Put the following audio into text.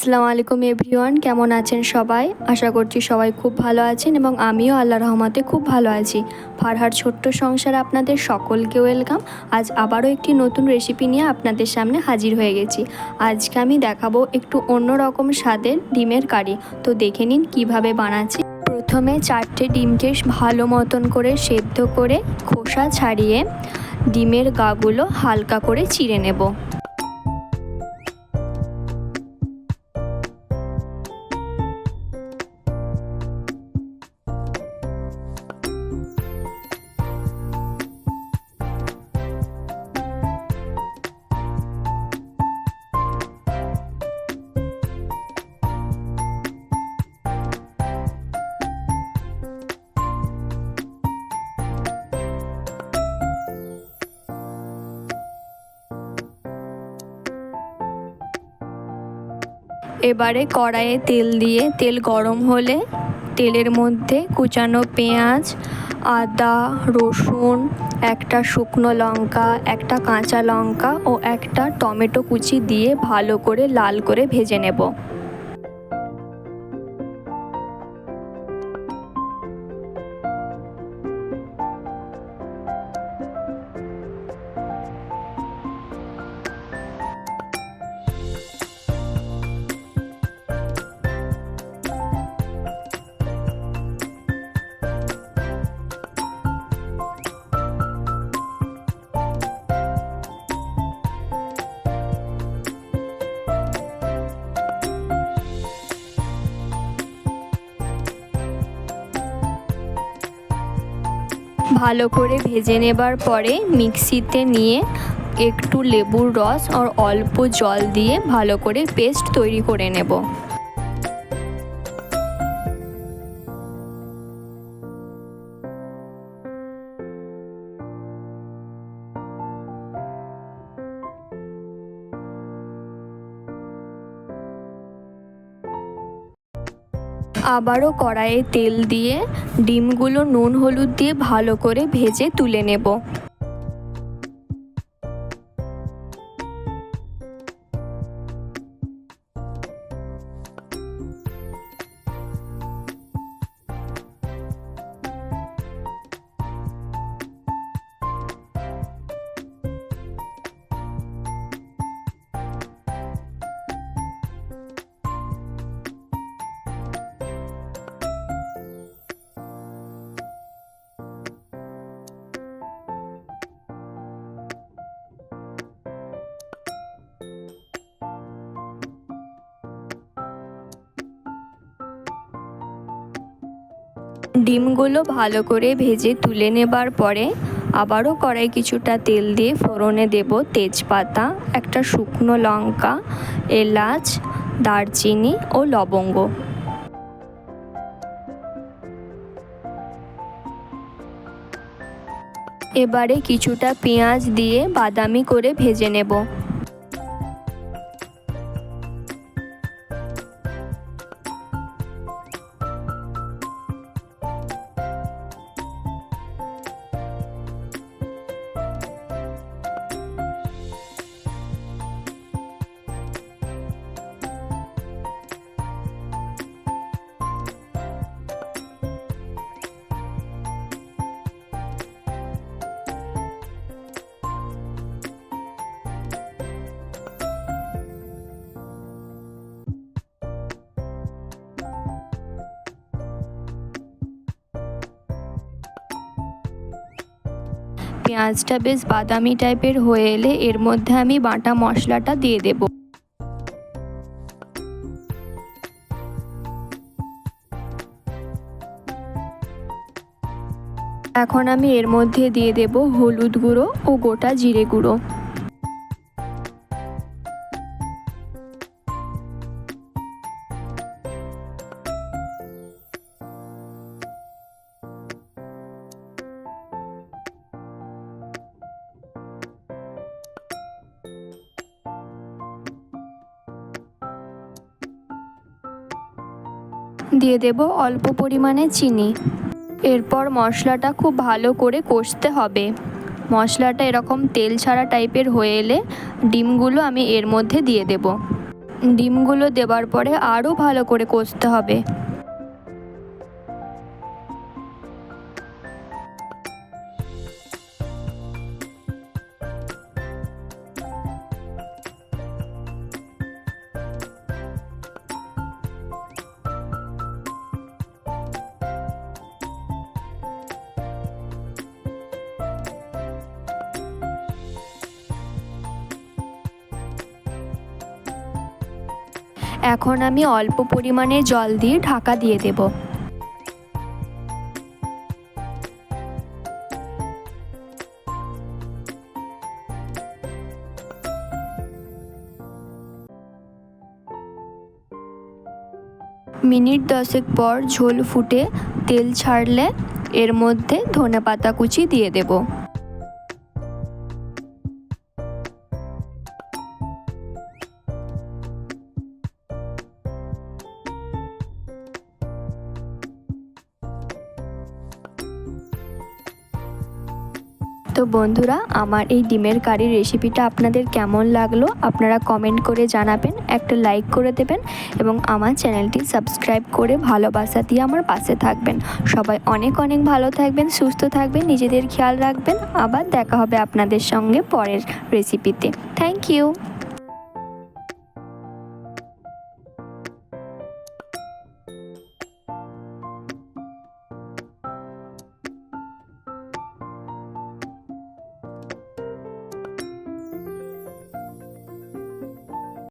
আসসালামু আলাইকুম এভরিওয়ান, কেমন আছেন সবাই? আশা করছি সবাই খুব ভালো আছেন এবং আমিও আল্লাহ রহমতে খুব ভালো আছি। ফারহার ছোট্ট সংসারে আপনাদের সকলকে ওয়েলকাম। আজ আবারও একটি নতুন রেসিপি নিয়ে আপনাদের সামনে হাজির হয়ে গেছি। আজকে আমি দেখাবো একটু অন্যরকম স্বাদের ডিমের কারি। তো দেখে নিন কীভাবে বানাচ্ছি। প্রথমে চারটে ডিমকে ভালো মতন করে সেদ্ধ করে খোসা ছাড়িয়ে ডিমের গাগুলো হালকা করে চিড়ে নেব। এবারে কড়াইয়ে তেল দিয়ে, তেল গরম হলে তেলের মধ্যে কুচানো পেঁয়াজ, আদা, রসুন, একটা শুকনো লঙ্কা, একটা কাঁচা লঙ্কা ও একটা টমেটো কুচি দিয়ে ভালো করে লাল করে ভেজে নেব। ভালো করে ভেজে নেবার পরে মিক্সিতে নিয়ে একটু লেবুর রস আর অল্প জল দিয়ে ভালো করে পেস্ট তৈরি করে নেব। আবারও কড়াইয়ে তেল দিয়ে ডিমগুলো নুন হলুদ দিয়ে ভালো করে ভেজে তুলে নেব। ডিমগুলো ভালো করে ভেজে তুলে নেবার পরে আবারও কড়াই কিছুটা তেল দিয়ে ফোড়নে দেব তেজপাতা, একটা শুকনো লঙ্কা, এলাচ, দারচিনি ও লবঙ্গ। এবারে কিছুটা পেঁয়াজ দিয়ে বাদামি করে ভেজে নেব। পেঁয়াজটা বেশ বাদামি টাইপের হয়ে এলে এর মধ্যে আমি বাটা মশলাটা দিয়ে দেব। এখন আমি এর মধ্যে দিয়ে দেব হলুদ গুঁড়ো ও গোটা জিরে গুঁড়ো। দিয়ে দেব অল্প পরিমাণে চিনি। এরপর মশলাটা খুব ভালো করে কষতে হবে। মশলাটা এরকম তেল ছাড়া টাইপের হয়ে এলে ডিমগুলো আমি এর মধ্যে দিয়ে দেব। ডিমগুলো দেওয়ার পরে আরও ভালো করে কষতে হবে। এখন আমি অল্প পরিমাণে জল দিয়ে ঢাকা দিয়ে দেব। মিনিট দশেক পর ঝোল ফুটে, তেল ছাড়লে এর মধ্যে ধনে পাতা কুচি দিয়ে দেবো। তো বন্ধুরা, আমার এই ডিমের কারির রেসিপিটা আপনাদের কেমন লাগল আপনারা কমেন্ট করে জানাবেন, একটা লাইক করে দেবেন এবং আমার চ্যানেলটি সাবস্ক্রাইব করে ভালোবাসা দিয়ে আমার পাশে থাকবেন। সবাই অনেক অনেক ভালো থাকবেন, সুস্থ থাকবেন, নিজেদের খেয়াল রাখবেন। আবার দেখা হবে আপনাদের সঙ্গে পরের রেসিপিতে থ্যাংক ইউ